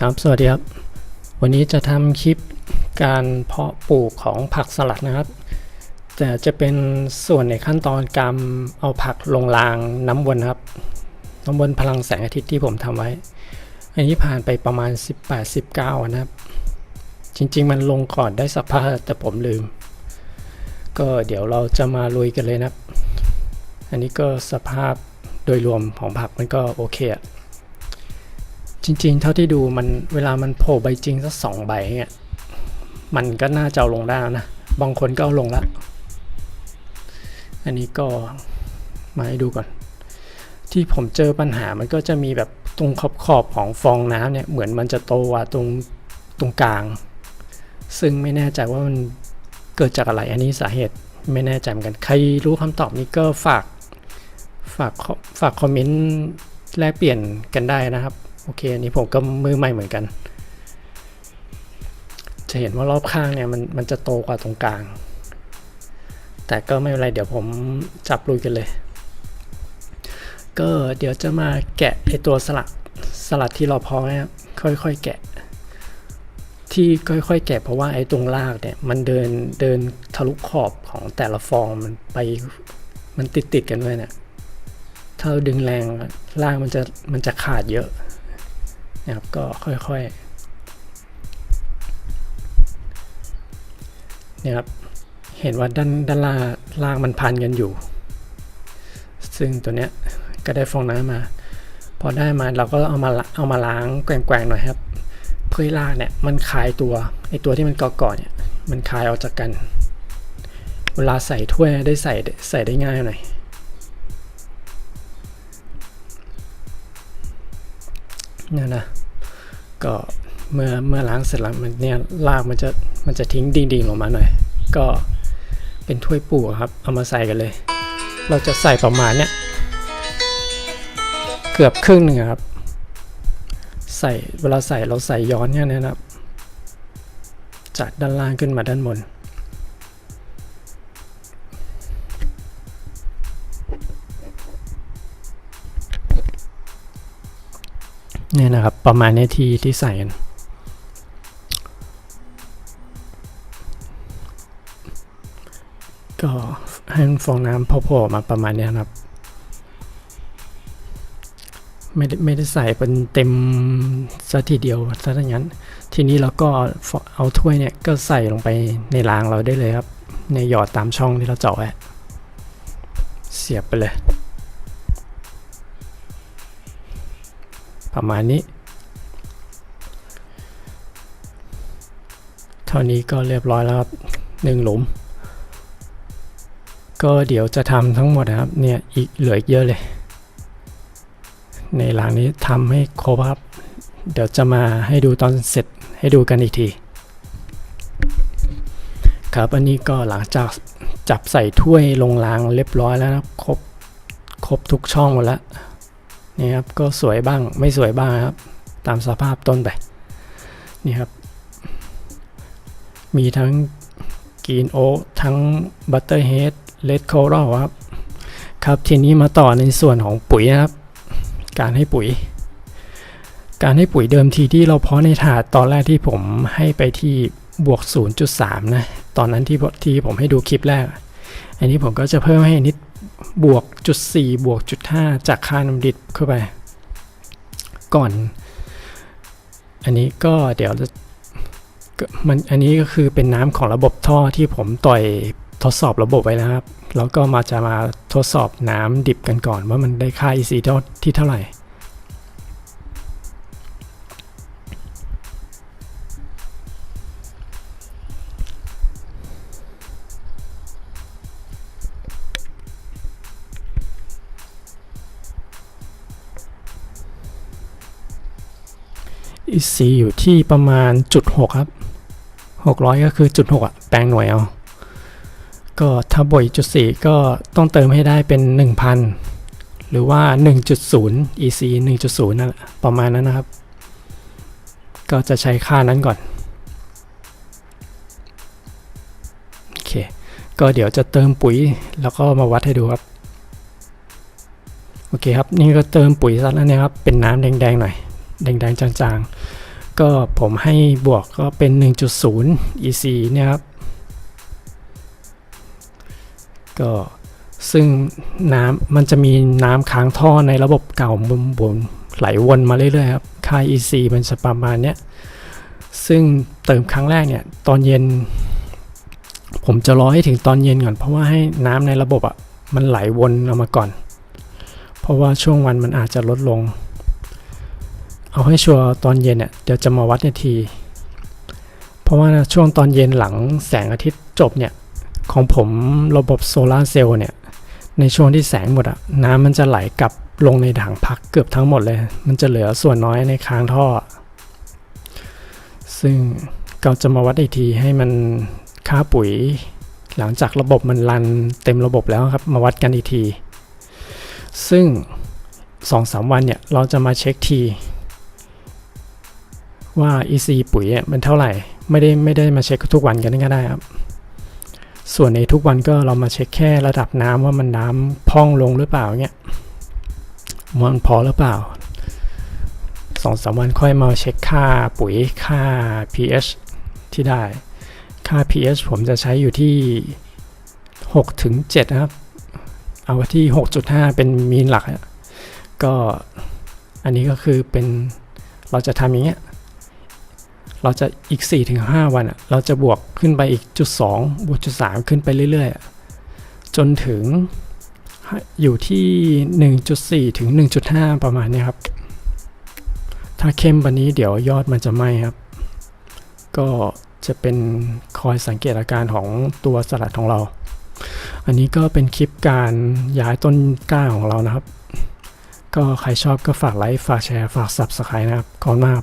ครับสวัสดีครับ วันนี้จะทำคลิปการเพาะปลูกของผักสลัดนะครับ แต่จะเป็นส่วนในขั้นตอนการเอาผักลงรางน้ำวนครับ น้ำวนพลังแสงอาทิตย์ที่ผมทำไว้ อันนี้ผ่านไปประมาณ 18-19วันนะครับ จริง ๆ มันลงก่อนได้สักพักแต่ผมลืม ก็เดี๋ยวเราจะมาลุยกันเลยนะครับ อันนี้ก็สภาพโดยรวมของผักมันก็โอเคอะ จริง ๆ เท่าที่ดูมันเวลามันโผล่ใบจริงสักสองใบเนี่ยมันก็น่าจะาลงได้นะ บางคนก็เอาลงล้วอันนี้ก็มาให้ดูก่อน ที่ผมเจอปัญหามันก็จะมีแบบตรงขอบขอบของฟองน้ำเนี่ยเหมือนมันจะโตกว่าตรงตรงกลาง ซึ่งไม่แน่ใจว่ามันเกิดจากอะไรอันนี้สาเหตุไม่แน่ใจเหมือนกัน ใครรู้คำตอบนี้ก็ฝากฝากฝากคอมเมนต์แลกเปลี่ยนกันได้นะครับ โอเคอันนี้ผมก็มือใหม่เหมือนกัน จะเห็นว่ารอบข้างเนี่ยมันมันจะโตกว่าตรงกลาง แต่ก็ไม่เป็นไรเดี๋ยวผมจับลุยกันเลย ก็เดี๋ยวจะมาแกะไอตัวสลัดสลัดที่เราพาะเนี่ยค่อยๆแกะ ที่ค่อยๆแกะเพราะว่าไอ้ตรงรากเนี่ยมันเดินเดินทะลุขอบของแต่ละฟองมันไปมันติดติดๆกันด้วยเนี่ยถ้าเราดึงแรงรากมันจะมันจะขาดเยอะ นะครับก็ค่อยๆเนี่ยครับเห็นว่าด้านด้านล่างล่างมันพันกันอยู่ ซึ่งตัวเนี้ยก็ได้ฟองน้ำมา พอได้มาเราก็เอามาเอามาล้างแกว่งๆหน่อยครับ เพื่อให้รากเนี่ยมันคลายตัวไอตัวที่มันเกาะๆเนี่ยมันคลายออกจากกัน เวลาใส่ถ้วยได้ใส่ใส่ได้ง่ายหน่อย เนี่ยนะก็เมื่อเมื่อล้างเสร็จแล้วมันเนี่ยรากมันจะมันจะทิ้งดิ่งๆลงมาหน่อย ก็เป็นถ้วยปูครับ เอามาใส่กันเลย เราจะใส่ประมาณเนี้ยเกือบครึ่งหนึ่งครับ ใส่เวลาใส่เราใส่ย้อนเนี่ยนะครับ จากด้านล่างขึ้นมาด้านบน เนี่ยนะครับประมาณนี้ที่ที่ใส่กันก็ให้ฟองน้ำโผล่ๆมาประมาณนี้ครับ ไม่ได้ไม่ได้ใส่เป็นเต็มซะทีเดียวซะอย่างนั้น ทีนี้เราก็เอาถ้วยเนี่ยก็ใส่ลงไปในรางเราได้เลยครับ ในหยอดตามช่องที่เราเจาะไว้เสียบไปเลย ประมาณนี้ เท่านี้ก็เรียบร้อยแล้วครับหนึ่งหลุม ก็เดี๋ยวจะทำทั้งหมดนะครับ เนี่ยอีกเหลืออีกเยอะเลย ในหลังนี้ทำให้ครบครับ เดี๋ยวจะมาให้ดูตอนเสร็จให้ดูกันอีกทีครับอันนี้ก็หลังจากจับใส่ถ้วยลงรางเรียบร้อยแล้วนะครับครบครบทุกช่องหมดแล้ว นี่ครับก็สวยบ้างไม่สวยบ้างครับ ตามสภาพต้นไปนี่ครับ มีทั้งกีนโอ๊ทั้งบัตเตอร์เฮดเลดโครลครับ ครับทีนี้มาต่อในส่วนของปุ๋ยนะครับ การให้ปุ๋ย การให้ปุ๋ยเดิมทีที่เราเพาะในถาดตอนแรกที่ผมให้ไปที่บวก 0.3 นะ ตอนนั้นที่ที่ผมให้ดูคลิปแรก อันนี้ผมก็จะเพิ่มให้นิด บวกจุดสี่บวกจุดห้าจากค่าน้ำดิบเข้าไป ก่อน อันนี้ก็เดี๋ยวจะมันอันนี้ก็คือเป็นน้ำของระบบท่อที่ผมต่อยทดสอบระบบไว้นะครับ แล้วก็มาจะมาทดสอบน้ำดิบกันก่อนว่ามันได้ค่า EC ที่เท่าไหร่ EC อยู่ที่ประมาณจุดหกครับหกร้อยก็คือจุดหกอะแปลงหน่วยเอา ก็ถ้าบวกจุดสี่ก็ต้องเติมให้ได้เป็นหนึ่งพันหรือว่า 1.0 EC 1.0นั่นแหละประมาณนั้นนะครับ ก็จะใช้ค่านั้นก่อน โอเค ก็เดี๋ยวจะเติมปุ๋ยแล้วก็มาวัดให้ดูครับ โอเคครับ นี่ก็เติมปุ๋ยซัดแล้วเนี่ยครับ เป็นน้ำแดงๆหน่อย แดงๆ จางๆ ก็ผมให้บวกก็เป็น 1.0 EC เนี่ยครับ ก็ซึ่งน้ำมันจะมีน้ำค้างท่อในระบบเก่าบนบนไหลวนมาเรื่อยๆครับค่า EC มันจะประมาณเนี้ย ซึ่งเติมครั้งแรกเนี่ย ตอนเย็น ผมจะรอให้ถึงตอนเย็นก่อน เพราะว่าให้น้ำในระบบอะ่ะ มันไหลวนออกมาก่อน เพราะว่าช่วงวันมันอาจจะลดลง เอาให้ชัวร์ตอนเย็นเนี่ยเดี๋ยวจะมาวัดนาที เพราะว่าช่วงตอนเย็นหลังแสงอาทิตย์จบเนี่ยของผมระบบโซลาร์เซลล์เนี่ย ในช่วงที่แสงหมดอะน้ำมันจะไหลกลับลงในถังพักเกือบทั้งหมดเลย มันจะเหลือส่วนน้อยในค้างท่อ ซึ่งเราจะมาวัดอีกทีให้มันค่าปุ๋ย หลังจากระบบมันรันเต็มระบบแล้วครับ มาวัดกันอีกที ซึ่ง 2-3 วันเนี่ย เราจะมาเช็คที ว่า EC ปุ๋ยมันเท่าไหร่ ไม่ได้ไม่ได้มาเช็คทุกวันกันก็ได้ครับ ส่วนในทุกวันก็เรามาเช็คแค่ระดับน้ำว่ามันน้ำพองลงหรือเปล่าเงี้ยมันพอหรือเปล่าสองสามวันค่อยมาเช็คค่าปุ๋ยค่า pH ที่ได้ ค่า pH ผมจะใช้อยู่ที่6ถึง7นะครับ เอาที่ 6.5 เป็นมีนหลัก ก็อันนี้ก็คือเป็นเราจะทำอย่างเงี้ย เราจะอีก 4-5 วันเราจะบวกขึ้นไปอีกจุด2บวกจุด3ขึ้นไปเรื่อยๆ จนถึงอยู่ที่ 1.4 ถึง 1.5 ประมาณนี้ครับ ถ้าเข้มว่านี้เดี๋ยวยอดมันจะไหมครับ ก็จะเป็นคอยสังเกตอาการของตัวสลัดของเรา อันนี้ก็เป็นคลิปการย้ายต้นกล้าของเรานะครับ ก็ใครชอบก็ฝากไลค์ ฝากแชร์ ฝาก Subscribe นะครับขอบคุณมาก